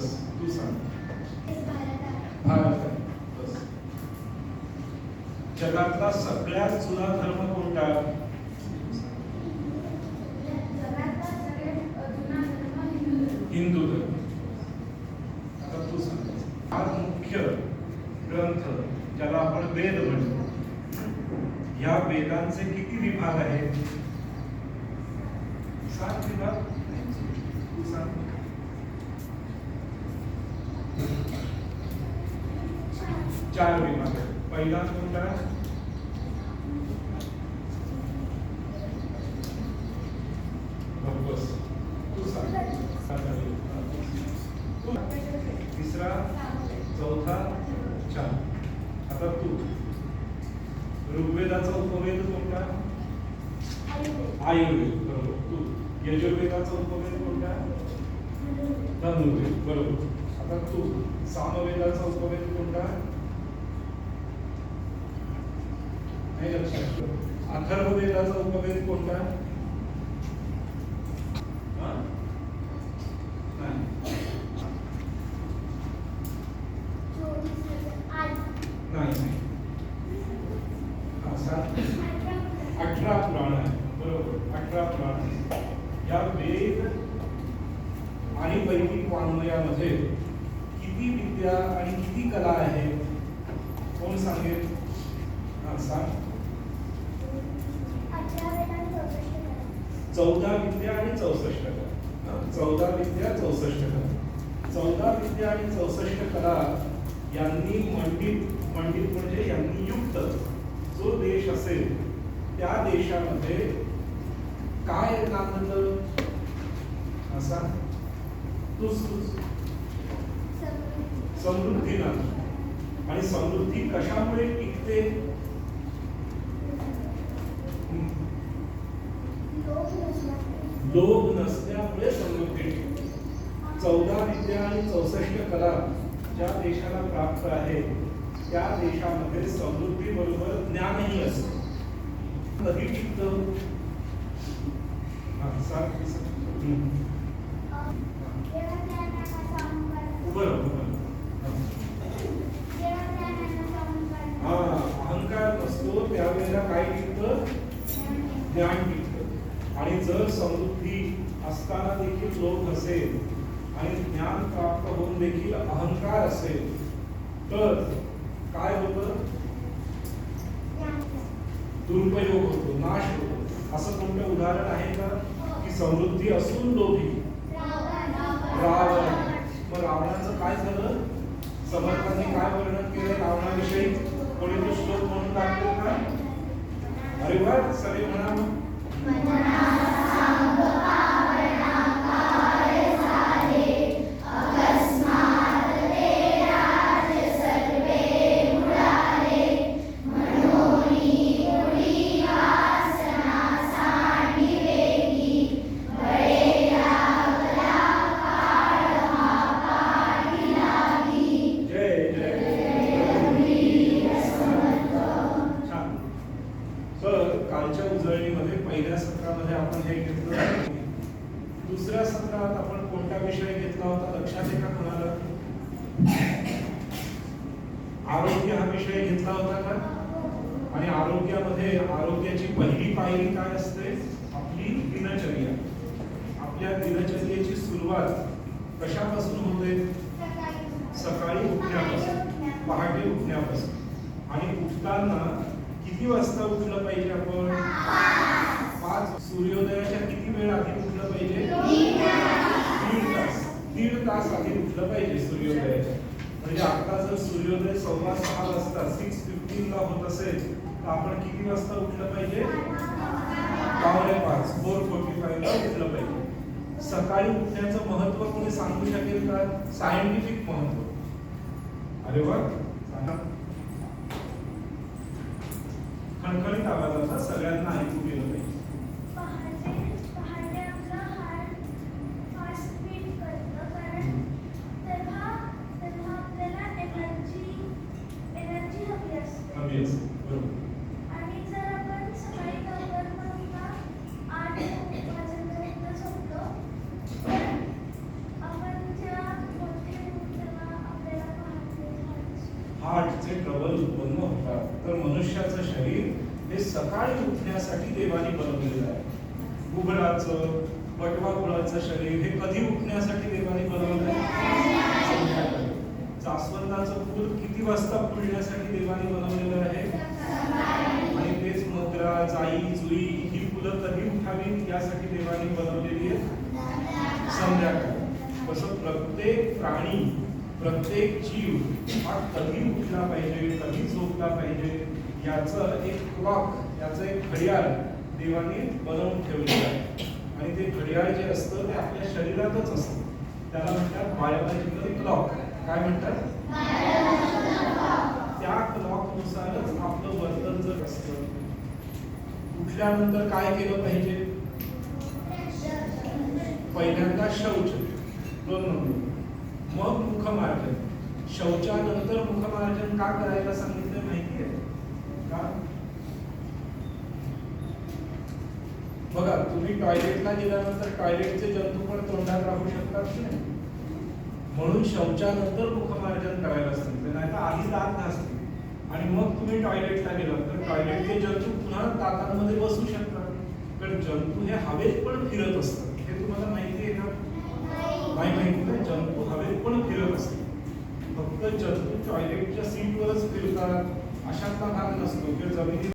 बस. तू सांग भारत बस. जगातला सगळ्यात जुना धर्म कोणता? हिंदू धर्म. आता तू सांग. हा मुख्य ग्रंथ ज्याला आपण वेद म्हणतो. या वेदांचे किती विभाग आहेत? सात विभाग. तू सांग. चार विभाग आहेत पहिला कोणता तू तिसरा चौथा चार. आता तू. ऋग्वेदाचा उपवेद कोणता? आयुर्वेद. बरोबर. तू. यजुर्वेदाचा उपवेद कोणता? धनुर्वेद. बरोबर. आता तू. सामवेदाचा उपवेद कोणता? नाही लक्षात ठेव. अथर्ववेदाचा उपवेद कोणता? नाही. अठरा पुराण आहे. बरोबर. अठरा पुराण आहे. या वेद आणि वैदिक वाङ्मयामध्ये किती विद्या आणि किती कला आहे कोण सांगेल? हा सांग. चौदा विद्या आणि चौसष्ट कला. चौदा विद्या चौसष्ट कला. चौदा विद्या आणि चौसष्ट कला यांनी मंडित मंडित म्हणजे यांनी युक्त. जो देश असेल त्या देशामध्ये काय नांदलं असा? समृद्धी. नांद आणि समृद्धी कशामुळे टिकते? लोभ नसल्यामुळे समृद्धी. चौदा विद्या आणि चौसष्ट कला ज्या देशाला प्राप्त आहे त्या देशामध्ये समृद्धी बरोबर ज्ञानही असते. कधी टिकत हा अहंकार नसतो त्यावेळेला काय टिकतं ज्ञान समृद्धी असताना देखील लोभ असेल आणि ज्ञान प्राप्त होऊन देखील अहंकार असेल तर काय होतं? दुरुपयोग होतो नाश होतो. असं कोणतं उदाहरण आहे का? की समृद्धी असून लोभी रावण. मग रावणाचं काय झालं? समर्थांनी काय वर्णन केलं रावणाविषयी? कोणी तो श्लोक म्हणून टाकतो का अरे वा सगळे म्हणा सत्रामध्ये आपण दुसऱ्या सत्रात आपण कोणता विषय घेतला होता? लक्षात आहे का कोणाला? आरोग्य हा विषय घेतला होता का? आणि आरोग्यामध्ये आरोग्याची पहिली पायरी काय असते? आपली दिनचर्या. आपल्या दिनचर्येची सुरुवात कशापासून होते? सकाळी उठण्यापासून पहाटे उठण्यापासून. आणि उठताना किती वाजता उठलं पाहिजे आपण? पाच सूर्योदयाच्या किती वेळ आधी उठलं पाहिजे? दीड तास. दीड तास. आधी उठलं पाहिजे सूर्योदयाच्या. म्हणजे आता जर सूर्योदय सव्वा सहा वाजता सिक्स फिफ्टीन ला होत असेल तर आपण किती वाजता उठलं पाहिजे? पावणे पाच. फोर फोर्टी फाईव्ह ला उठलं पाहिजे. सकाळी उठण्याचं महत्त्व कोणी सांगू शकेल का? सायंटिफिक महत्त्व. अरे वा. सांगा. खणखणीत आवाजाचा सगळ्यांना ऐकू गेलं पाहिजे हवी असेल बरोबर आणि जर आपण सकाळी लवकर म्हणून आठ वाजेपर्यंत झोपलो तर आपण जेव्हा मोठे तर मनुष्याचं शरीर हे सकाळी उठण्यासाठी देवाने बनवलेलं आहे. गुबळाचं बटवा कुळाचं शरीर हे कधी उठण्यासाठी देवाने बनवलं आहे? जास्वंदाचं फूल किती वाजता फुलण्यासाठी देवाने बनवलेलं आहे? आणि तेच मोगरा जाई जुई ही फुलं कधी उठावी यासाठी देवाने बनवलेली आहे संध्याकाळी. तसं प्रत्येक प्राणी प्रत्येक जीव हा कधी उठला पाहिजे? कधी पाहिजे. याचं एक क्लॉक याचं एक घडियाळ देवाने बनवून ठेवलेलं आहे. आणि ते घडियाळ जे असतं ते आपल्या शरीरातच असतं. त्याला म्हणतात बायोलॉजिकल क्लॉक काय म्हणतात? त्या क्लॉक नुसारच आपलं वर्तन जर असतं उठल्यानंतर काय केलं पाहिजे? पहिल्यांदा शौच. दोन नंबर. मग मुखमार्जन शौचानंतर मुखमार्जन का करायला सांगितलं माहिती आहे का? बघा तुम्ही टॉयलेटला गेल्यानंतर टॉयलेटचे जंतू पण तोंडात राहू शकतात की नाही? म्हणून शौचानंतर मुखमार्जन करायला सांगितलं नाही तर आधी दात घासते आणि मग तुम्ही टॉयलेटला गेलात तर टॉयलेटचे जंतू पुन्हा दातांमध्ये बसू शकतात. कारण जंतू हे हवेत पण फिरत असतात. हे तुम्हाला माहिती आहे का? नाही माहिती जंतू हवेत पण फिरत असतात. फक्त जंतू टॉयलेटच्या सीटवरच फिरतात. अशातला भाग नसतो. किंवा जमिनीत